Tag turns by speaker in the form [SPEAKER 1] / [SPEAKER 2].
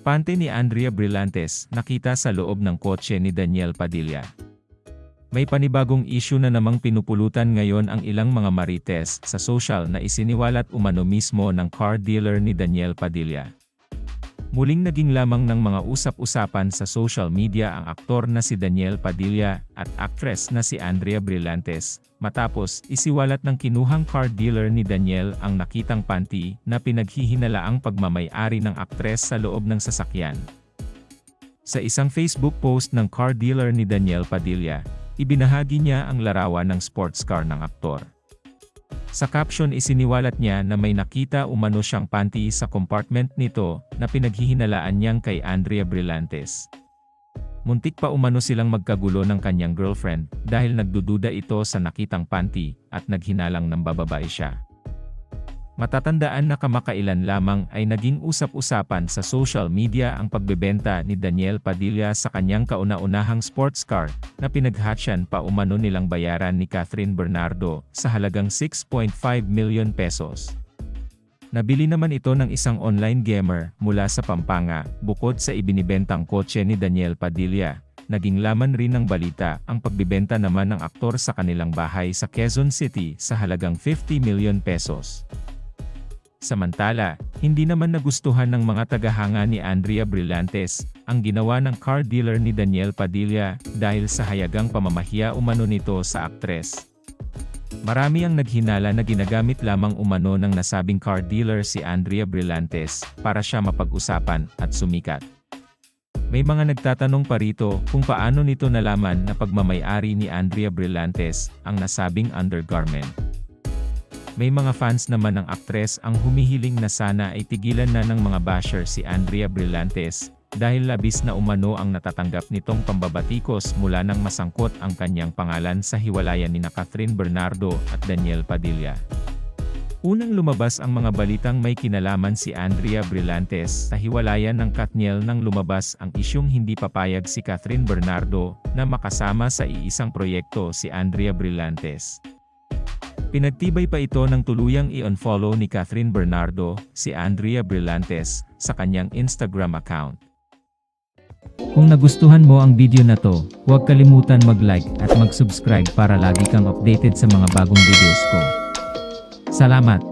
[SPEAKER 1] Pante ni Andrea Brillantes nakita sa loob ng kotse ni Daniel Padilla. May panibagong issue na namang pinupulutan ngayon ang ilang mga marites sa social na isiniwalat umano mismo ng car dealer ni Daniel Padilla. Muling naging lamang ng mga usap-usapan sa social media ang aktor na si Daniel Padilla at actress na si Andrea Brillantes, matapos isiwalat ng kinuhang car dealer ni Daniel ang nakitang panty na pinaghihinalaang pagmamay-ari ng aktres sa loob ng sasakyan. Sa isang Facebook post ng car dealer ni Daniel Padilla, ibinahagi niya ang larawan ng sports car ng aktor. Sa caption isiniwalat niya na may nakita umano siyang panty sa compartment nito na pinaghihinalaan niyang kay Andrea Brillantes. Muntik pa umano silang magkagulo ng kanyang girlfriend dahil nagdududa ito sa nakitang panty at naghinalang ng bababae siya. Matatandaan na kamakailan lamang ay naging usap-usapan sa social media ang pagbebenta ni Daniel Padilla sa kanyang kauna-unahang sports car na pinaghatsyan pa umano nilang bayaran ni Catherine Bernardo sa halagang 6.5 million pesos. Nabili naman ito ng isang online gamer mula sa Pampanga, bukod sa ibinibentang kotse ni Daniel Padilla. Naging laman rin ng balita ang pagbibenta naman ng aktor sa kanilang bahay sa Quezon City sa halagang 50 million pesos. Samantala, hindi naman nagustuhan ng mga tagahanga ni Andrea Brillantes ang ginawa ng car dealer ni Daniel Padilla dahil sa hayagang pamamahiya umano nito sa aktres. Marami ang naghinala na ginagamit lamang umano ng nasabing car dealer si Andrea Brillantes para siya mapag-usapan at sumikat. May mga nagtatanong pa rito kung paano nito nalaman na pagmamayari ni Andrea Brillantes ang nasabing undergarment. May mga fans naman ng aktres ang humihiling na sana ay tigilan na ng mga basher si Andrea Brillantes, dahil labis na umano ang natatanggap nitong pambabatikos mula nang masangkot ang kanyang pangalan sa hiwalayan ni na Catherine Bernardo at Daniel Padilla. Unang lumabas ang mga balitang may kinalaman si Andrea Brillantes sa hiwalayan ng Katniel nang lumabas ang isyong hindi papayag si Catherine Bernardo na makasama sa iisang proyekto si Andrea Brillantes. Pinagtibay pa ito ng tuluyang i-unfollow ni Catherine Bernardo, si Andrea Brillantes, sa kanyang Instagram account.
[SPEAKER 2] Kung nagustuhan mo ang video na to, huwag kalimutan mag-like at mag-subscribe para lagi kang updated sa mga bagong videos ko. Salamat!